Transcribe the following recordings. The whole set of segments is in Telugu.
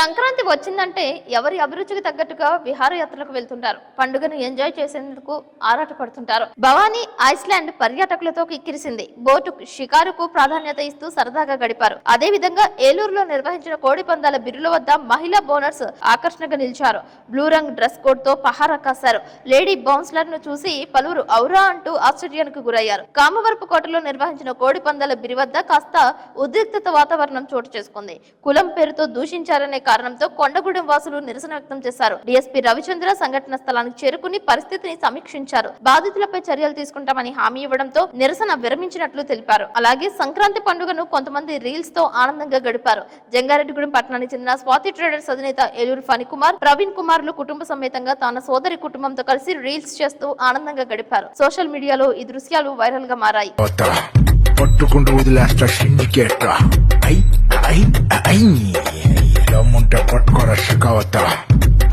సంక్రాంతి వచ్చిందంటే ఎవరి అభిరుచికి తగ్గట్టుగా విహారయాత్రలకు వెళ్తుంటారు. పండుగను ఎంజాయ్ చేసేందుకు ఆరాటపడుతుంటారు. భవానీ ఐస్లాండ్ పర్యాటకులతో కిక్కిరిసింది. బోటు షికారుకు ప్రాధాన్యత ఇస్తూ సరదాగా గడిపారు. అదే విధంగా ఏలూరులో నిర్వహించిన కోడి పందాల బిరుల వద్ద మహిళా బోనర్స్ ఆకర్షణగా నిలిచారు. బ్లూ రంగ్ డ్రెస్ కోడ్తో పహారా కాశారు. లేడీ బౌన్స్లర్ను చూసి పలువురు ఔరా అంటూ ఆశ్చర్యానికి గురయ్యారు. కామవరపు కోటలో నిర్వహించిన కోడి పందాల బిరి వద్ద కాస్త ఉద్రిక్తత వాతావరణం చోటు చేసుకుంది. కులం పేరుతో దూషించారనే కారణంతో కొండగూడెం వాసులు నిరసన వ్యక్తం చేశారు. డిఎస్పీ రవిచంద్ర సంఘటన స్థలానికి చేరుకుని పరిస్థితిని సమీక్షించారు. బాధితులపై చర్యలు తీసుకుంటామని హామీ ఇవ్వడంతో నిరసన విరమించినట్లు తెలిపారు. అలాగే సంక్రాంతి పండుగను కొంతమంది రీల్స్తో ఆనందంగా గడిపారు. జంగారెడ్డిగూడెం పట్టణానికి చెందిన స్వాతి ట్రేడర్స్ అధినేత ఏలూరు ఫణికుమార్ ప్రవీణ్ కుమార్లు కుటుంబ సమేతంగా తన సోదరి కుటుంబంతో కలిసి రీల్స్ చేస్తూ ఆనందంగా గడిపారు. సోషల్ మీడియాలో ఈ దృశ్యాలు వైరల్గా మారాయి. పట్టుకుంటూ దమ్ముంటే పట్టుకోరా షికావత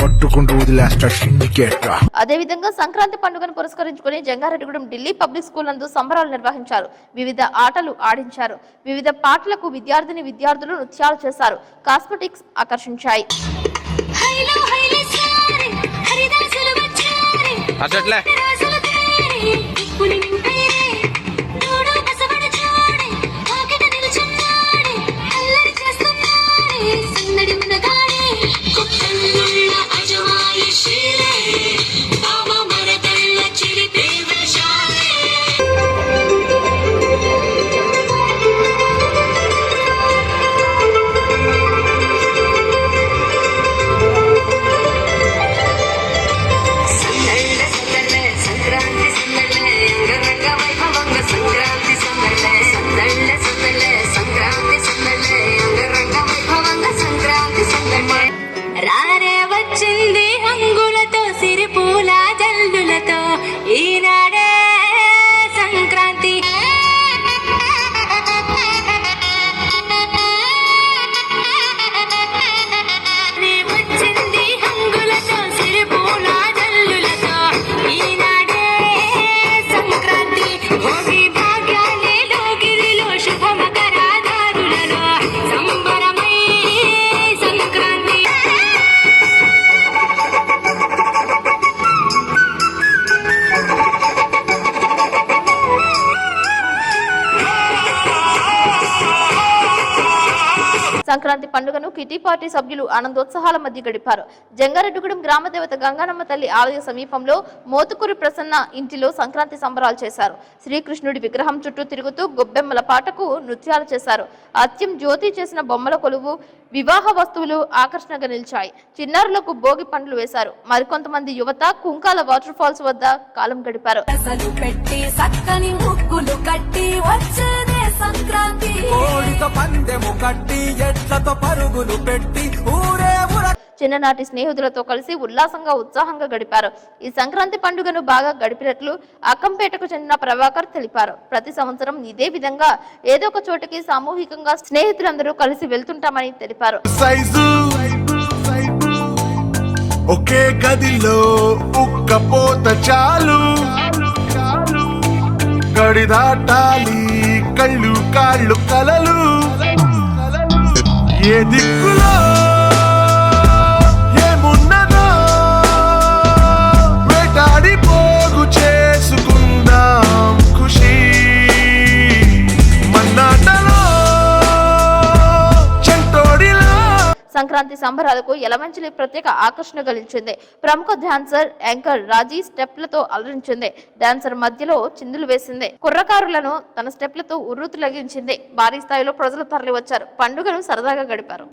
పట్టుకుంటూ వదిలేస్తా సిండికేట్ అదేవిధంగా సంక్రాంతి పండుగను పురస్కరించుకుని జంగారెడ్డిగూడెం ఢిల్లీ పబ్లిక్ స్కూల్ నందు సంబరాలు నిర్వహించారు. వివిధ ఆటలు ఆడించారు. వివిధ పాటలకు విద్యార్థిని విద్యార్థులు నృత్యాలు చేశారు. కాస్మెటిక్స్ ఆకర్షించాయి. హైలో హైలే సారే హరిదాసులు వచ్చారే. అట్లట్లే పూల జల్లులతో ఈనాడే సంక్రాంతి. రారే వచ్చింది హంగులతో సిరిపూల జల్లులతో ఈనాడే సంక్రాంతి. భోగి భాగ్యాలే లోగిరిలో శుభమకరాదారులలో సంబరమై సంక్రాంతి పండుగను కిటీ పార్టీ సభ్యులు ఆనందోత్సాహాల మధ్య గడిపారు. జంగారెడ్డిగూడెం గ్రామదేవత గంగానమ్మ తల్లి ఆలయ సమీపంలో మోతుకూరి ప్రసన్న ఇంటిలో సంక్రాంతి సంబరాలు చేశారు. శ్రీకృష్ణుడి విగ్రహం చుట్టూ తిరుగుతూ గొబ్బెమ్మల పాటకు నృత్యాలు చేశారు. అత్యం జ్యోతి చేసిన బొమ్మల కొలువు వివాహ వస్తువులు ఆకర్షణగా నిలిచాయి. చిన్నారులకు భోగి పండ్లు వేశారు. మరికొంతమంది యువత కుంకాల వాటర్ ఫాల్స్ వద్ద కాలం గడిపారు. ముగ్గులు సంక్రాంతి పందెము కట్టి ఎట్లతో పరుగులు పెట్టి ఊరే ఊర చిన్ననాటి స్నేహితులతో కలిసి ఉల్లాసంగా ఉత్సాహంగా గడిపారు. ఈ సంక్రాంతి పండుగను బాగా గడిపినట్లు అక్కంపేటకు చెందిన ప్రభాకర్ తెలిపారు. ప్రతి సంవత్సరం ఇదే విధంగా ఏదో ఒక చోటికి సామూహికంగా స్నేహితులందరూ కలిసి వెళ్తుంటామని తెలిపారు. ఒకే గదిలో ఉక్కపోత చాలు. గడి దాటాలి. కళ్ళు కాళ్ళు కలలు ఏ దిక్కులో సంక్రాంతి సంబరాలకు యలమంచిలి ప్రత్యేక ఆకర్షణ కలిగించింది. ప్రముఖ డాన్సర్ యాంకర్ రాజీ స్టెప్లతో అలరించింది. డాన్సర్ మధ్యలో చిందులు వేసింది. కుర్రకారులను తన స్టెప్లతో ఉర్రూతులగించింది భారీ స్థాయిలో ప్రజలు తరలివచ్చారు. పండుగను సరదాగా గడిపారు.